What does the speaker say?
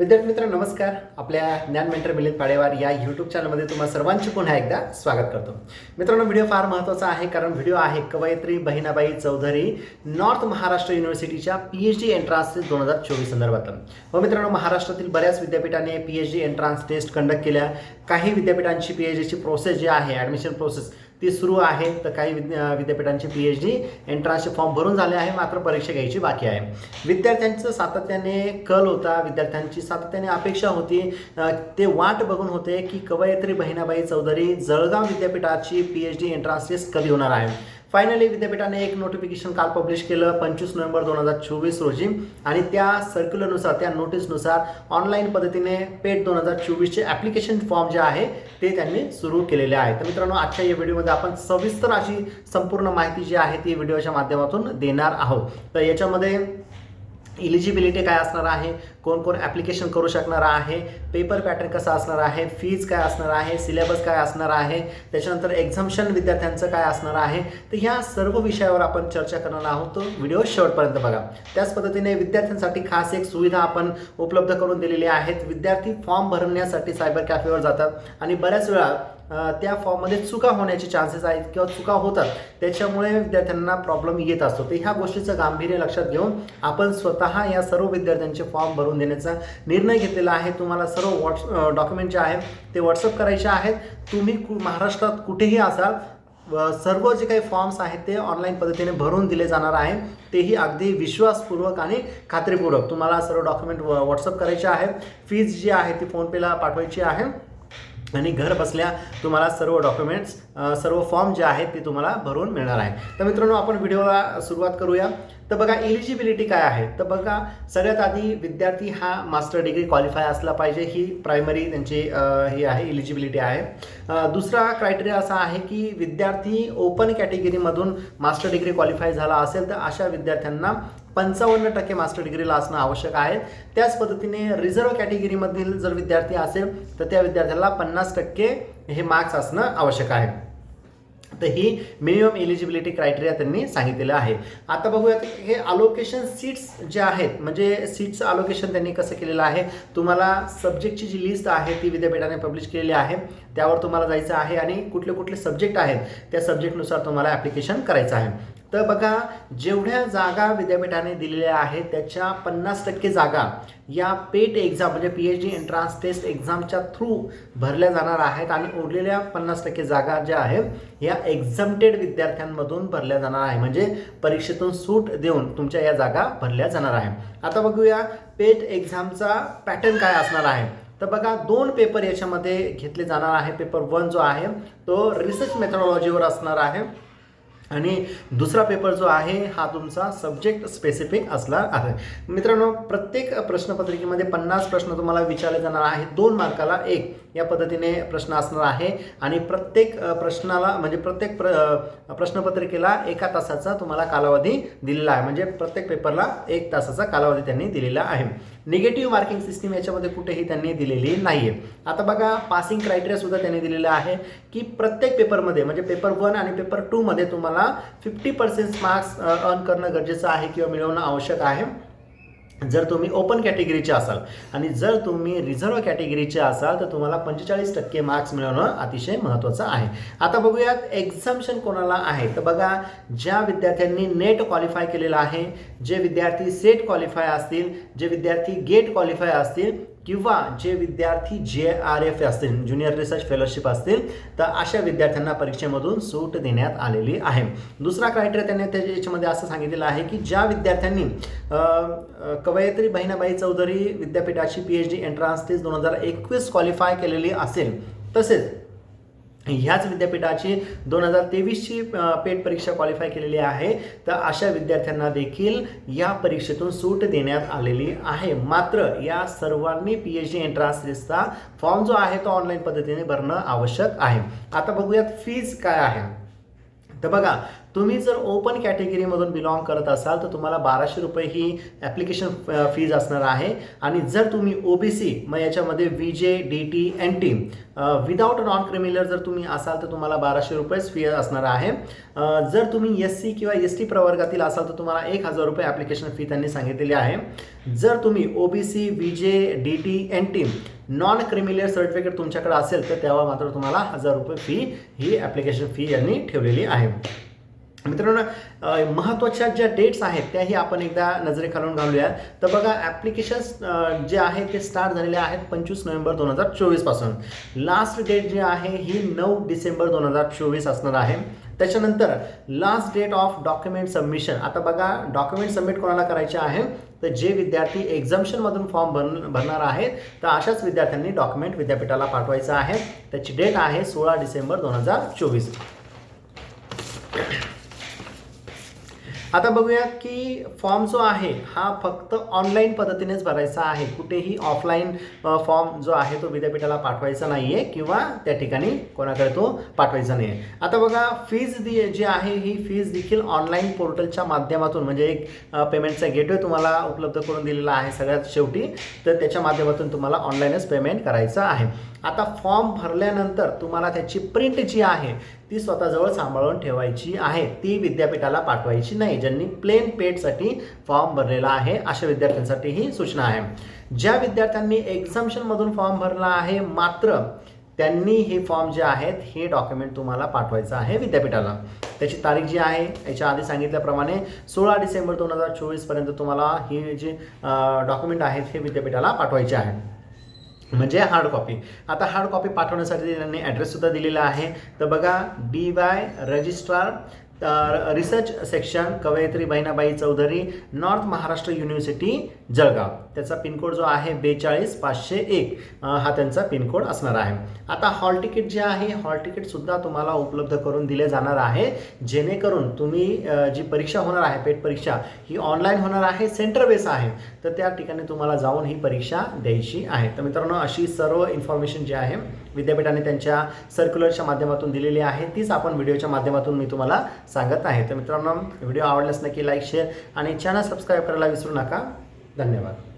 विद्यार्थी मित्र नमस्कार. आपल्या ज्ञान मेंटर मिलिंद पाडेवार या यूट्यूब चॅनलमध्ये तुम्हाला सर्वांचे पुन्हा एकदा स्वागत करतो. मित्रांनो व्हिडिओ फार महत्त्वाचा आहे कारण व्हिडिओ आहे कवयित्री Bahinabai Chaudhari north Maharashtra युनिव्हर्सिटीच्या P H D entrance test दोन हजार चोवीस संदर्भात व हो मित्रांनो महाराष्ट्रातील बऱ्याच विद्यापीठाने P H D entrance test conduct केल्या. काही विद्यापीठांची पी एच डीची प्रोसेस जी आहे ॲडमिशन प्रोसेस ती सुरू आहे. तर काही विद्या विद्यापीठांचे पी एच डी एंट्रान्सचे फॉर्म भरून झाले आहे. मात्र परीक्षा घ्यायची बाकी आहे. विद्यार्थ्यांचं सातत्याने कल होता. विद्यार्थ्यांची सातत्याने अपेक्षा होती. ते वाट बघून होते की कवयित्री बहिणाबाई चौधरी जळगाव विद्यापीठाची P H D entrance test कधी होणार आहे. फायनली विद्यापीठाने एक नोटिफिकेशन काल पब्लिश केलं. पंचवीस नोव्हेंबर दोन हजार चोवीस रोजी. आणि त्या सर्क्युलरनुसार त्या नोटीसनुसार ऑनलाईन पद्धतीने पेट दोन हजार चोवीसचे ॲप्लिकेशन फॉर्म जे आहे ते त्यांनी सुरू केलेले आहे तर मित्रांनो आजच्या या व्हिडिओमध्ये आपण सविस्तर अशी संपूर्ण माहिती जी आहे ती व्हिडिओच्या माध्यमातून देणार आहोत. तर याच्यामध्ये इलिजिबिलिटी काय असणार आहे? कोण कोण ॲप्लिकेशन करू शकणार आहे पेपर पॅटर्न कसा असणार आहे फीज काय असणार आहे सिलेबस काय असणार आहे त्याच्यानंतर एक्झाम्शन विद्यार्थ्यांचं काय असणार आहे तर ह्या सर्व विषयावर आपण चर्चा करणार आहोत. तो व्हिडिओ शेवटपर्यंत बघा. त्याच पद्धतीने विद्यार्थ्यांसाठी खास एक सुविधा आपण उपलब्ध करून दिलेली आहेत. विद्यार्थी फॉर्म भरण्यासाठी सायबर कॅफेवर जातात आणि बऱ्याच वेळा त्या फॉर्ममध्ये चुका होण्याचे चान्सेस आहेत किंवा चुका होतात. त्याच्यामुळे विद्यार्थ्यांना प्रॉब्लेम येत असतो. तर ह्या गोष्टीचं गांभीर्य लक्षात घेऊन आपण स्वतः या सर्व विद्यार्थ्यांचे फॉर्म भरून देण्याचा निर्णय घेतलेला आहे. तुम्हाला सर्व व्हॉट्स डॉक्युमेंट जे आहेत ते व्हॉट्सअप करायचे आहेत. तुम्ही कु महाराष्ट्रात कुठेही असाल व सर्व जे काही फॉर्म्स आहेत ते ऑनलाईन पद्धतीने भरून दिले जाणार आहे. तेही अगदी विश्वासपूर्वक आणि खात्रीपूर्वक. तुम्हाला सर्व डॉक्युमेंट व्हॉट्सअप करायचे आहेत. फीज जी आहे ती फोनपेला पाठवायची आहे. आणि घर बसल्या तुम्हाला सर्व डॉक्युमेंट्स सर्व फॉर्म जे आहेत ते तुम्हाला भरून मिळणार आहे. तर मित्रांनो आपण व्हिडिओला सुरुवात करूया. तर बघा एलिजिबिलिटी काय आहे? तर बघा सगळ्यात आधी विद्यार्थी हा मास्टर डिग्री क्वालिफाय असला पाहिजे. ही प्रायमरी त्यांची ही आहे एलिजिबिलिटी आहे. दुसरा क्रायटेरिया असा आहे की विद्यार्थी ओपन कॅटेगरीमधून मास्टर डिग्री क्वालिफाय झाला असेल तर अशा विद्यार्थ्यांना पंचावन्न टक्के मास्टर डिग्रीला असणं आवश्यक आहे. त्याच पद्धतीने रिझर्व्ह कॅटेगरीमधील जर विद्यार्थी असेल तर त्या विद्यार्थ्याला पन्नास टक्के हे मार्क्स असणं आवश्यक आहे. तर ही मिनिमम एलिजिबिलिटी क्रायटेरिया त्यांनी सांगितलेलं आहे. आता बघूयात हे अलोकेशन सीट्स जे आहेत म्हणजे सीट्सचं अलोकेशन त्यांनी कसं केलेलं आहे? तुम्हाला सब्जेक्टची जी लिस्ट आहे ती विद्यापीठाने पब्लिश केलेली आहे. त्यावर तुम्हाला जायचं आहे आणि कुठले कुठले सब्जेक्ट आहेत त्या सब्जेक्टनुसार तुम्हाला ॲप्लिकेशन करायचं आहे. तर बघा जेवढ्या जागा विद्यापीठाने दिलेल्या आहेत त्याच्या पन्नास टक्के जागा या पेट एक्झाम म्हणजे P H D entrance test एक्झामच्या through भरल्या जाणार आहेत आणि उरलेल्या पन्नास टक्के जागा ज्या आहेत या एक्झामटेड विद्यार्थ्यांमधून भरल्या जाणार आहे. म्हणजे परीक्षेतून सूट देऊन तुमच्या या जागा भरल्या जाणार आहे आता बघूया पेट एक्झामचा पॅटर्न काय असणार आहे. तर बघा दोन पेपर याच्यामध्ये घेतले जाणार आहे. पेपर वन जो आहे तो रिसर्च मेथडॉलॉजीवर असणार आहे. आणि दुसरा पेपर जो आहे हा तुमचा सब्जेक्ट स्पेसिफिक असणार आहे. मित्रांनो प्रत्येक प्रश्नपत्रिकेमध्ये पन्नास प्रश्न तुम्हाला विचारले जाणार आहे दोन मार्काला एक या पद्धतीने प्रश्न असणार आहे. आणि प्रत्येक प्रश्नाला म्हणजे प्रत्येक प्र प्रश्नपत्रिकेला एका तासाचा तुम्हाला कालावधी दिलेला आहे. म्हणजे प्रत्येक पेपरला एक तासाचा कालावधी त्यांनी दिलेला आहे. निगेटिव्ह मार्किंग सिस्टीम याच्यामध्ये कुठेही त्यांनी दिलेली नाही आहे आता बघा पासिंग क्रायटेरियासुद्धा त्यांनी दिलेला आहे की प्रत्येक पेपरमध्ये म्हणजे पेपर वन आणि पेपर टूमध्ये तुम्हाला फिफ्टी पर्सेंट मार्क्स अर्न करणं गरजेचं आहे किंवा मिळवणं आवश्यक आहे. जर तुम्ही ओपन कॅटेगरीचे असाल आणि जर तुम्ही रिझर्व्ह कॅटेगरीचे असाल तर तुम्हाला पंचेचाळीस टक्के मार्क्स मिळवणं अतिशय महत्त्वाचं आहे. आता बघूयात एक्झाम्शन कोणाला आहे? तर बघा ज्या विद्यार्थ्यांनी नेट क्वालिफाय केलेलं आहे जे विद्यार्थी सेट क्वालिफाय असतील जे विद्यार्थी गेट क्वालिफाय असतील किंवा जे विद्यार्थी जे आर एफ असतील ज्युनियर रिसर्च फेलोशिप असतील तर अशा विद्यार्थ्यांना परीक्षेमधून सूट देण्यात आलेली आहे. दुसरा क्रायटेरिया त्यांनी त्याच्या याच्यामध्ये असं सांगितलेलं आहे की ज्या विद्यार्थ्यांनी कवयित्री बहिणाबाई चौधरी विद्यापीठाची P H D entrance test दोन हजार एकवीस क्वालिफाय केलेली असेल तसेच ह्याच विद्यापीठाची दोन हजार तेवीसची पेट परीक्षा क्वालिफाय केलेली आहे. तर अशा विद्यार्थ्यांना देखील या परीक्षेतून सूट देण्यात आलेली आहे. मात्र या सर्वांनी पी एच डी एंट्रान्स लिस्टचा फॉर्म जो आहे तो ऑनलाईन पद्धतीने भरणं आवश्यक आहे. आता बघूयात फीज काय आहे. तर बघा तुम्ही जर ओपन कॅटेगरीमधून बिलॉंग करत असाल तर तुम्हाला बाराशे रुपये ही ॲप्लिकेशन फीज असणार आहे. आणि जर तुम्ही ओ बी सी मग याच्यामध्ये V J D T N T without non criminal जर तुम्ही असाल तर तुम्हाला बाराशे रुपयेच फी असणार आहे. जर तुम्ही एस सी किंवा एस टी प्रवर्गातील असाल तर तुम्हाला एक हजार रुपये ॲप्लिकेशन फी त्यांनी सांगितलेली आहे. जर तुम्ही O B C V J D T N T non creamy layer certificate तुमच्याकडे असेल तर तेव्हा मात्र तुम्हाला हजार रुपये फी ही ॲप्लिकेशन फी यांनी ठेवलेली आहे. मित्रांनो महत्त्वाच्या ज्या डेट्स आहेत त्याही आपण एकदा नजरेखालून घालूया तर बघा ॲप्लिकेशन्स जे आहे ते स्टार्ट झालेले आहेत पंचवीस नोव्हेंबर दोन हजार चोवीसपासून लास्ट डेट जी आहे ही नऊ डिसेंबर दोन हजार चोवीस असणार आहे. त्याच्यानंतर last date of document submission आता बघा डॉक्युमेंट सबमिट कोणाला करायचे आहे? तर जे विद्यार्थी एक्झाम्शनमधून फॉर्म भर भरणार आहेत तर अशाच विद्यार्थ्यांनी डॉक्युमेंट विद्यापीठाला पाठवायचं आहे. त्याची डेट आहे सोळा डिसेंबर दोन हजार चोवीस. आता बघूयात की फॉर्म जो आहे हा फक्त ऑनलाईन पद्धतीनेच भरायचा आहे. कुठेही ऑफलाईन फॉर्म जो आहे तो विद्यापीठाला पाठवायचा नाही आहे किंवा त्या ठिकाणी कोणाकडे तो पाठवायचा नाही आहे आता बघा फीज दि जी आहे ही फीज देखील ऑनलाईन पोर्टलच्या माध्यमातून म्हणजे एक पेमेंटचा गेटवे तुम्हाला उपलब्ध करून दिलेला आहे सगळ्यात शेवटी तर त्याच्या माध्यमातून तुम्हाला ऑनलाईनच पेमेंट करायचं आहे. आता फॉर्म भरल्यानंतर तुम्हाला त्याची प्रिंट जी आहे ती स्वतःजवळ सांभाळून ठेवायची आहे. ती विद्यापीठाला पाठवायची नाही. ज्यांनी प्लेन पेडसाठी फॉर्म भरलेला आहे अशा विद्यार्थ्यांसाठी ही सूचना आहे. ज्या विद्यार्थ्यांनी एक्झाम्शनमधून फॉर्म भरला आहे मात्र त्यांनी हे फॉर्म जे आहेत हे डॉक्युमेंट तुम्हाला पाठवायचं आहे विद्यापीठाला. त्याची तारीख जी आहे याच्या आधी सांगितल्याप्रमाणे सोळा डिसेंबर दोन हजार चोवीसपर्यंत तुम्हाला ही जी डॉक्युमेंट आहेत हे विद्यापीठाला पाठवायचे आहे. म्हणजे हार्ड कॉपी आता हार्ड कॉपी पाठवण्यासाठी त्यांनी ॲड्रेससुद्धा दिलेला आहे. तर बघा D Y registrar research section कवयित्री बहिणाबाई चौधरी नॉर्थ महाराष्ट्र युनिव्हर्सिटी जळगाव. त्याचा पिनकोड जो आहे बेचाळीस पाचशे एक हा त्यांचा पिनकोड असणार आहे. आता हॉल तिकीट जे आहे हॉल तिकीटसुद्धा तुम्हाला उपलब्ध करून दिले जाणार आहे. जेणेकरून तुम्ही जी परीक्षा होणार आहे पेट परीक्षा ही ऑनलाईन होणार आहे सेंटर बेस आहे. तर त्या ठिकाणी तुम्हाला जाऊन ही परीक्षा द्यायची आहे. तर मित्रांनो अशी सर्व इन्फॉर्मेशन जी आहे विद्यापीठाने त्यांच्या सर्क्युलरच्या माध्यमातून दिलेली आहे. तीच आपण व्हिडिओच्या माध्यमातून मी तुम्हाला सांगत आहे. तर मित्रांनो व्हिडिओ आवडल्यास नक्की लाईक शेअर आणि चॅनल सबस्क्राईब करायला विसरू नका. धन्यवाद.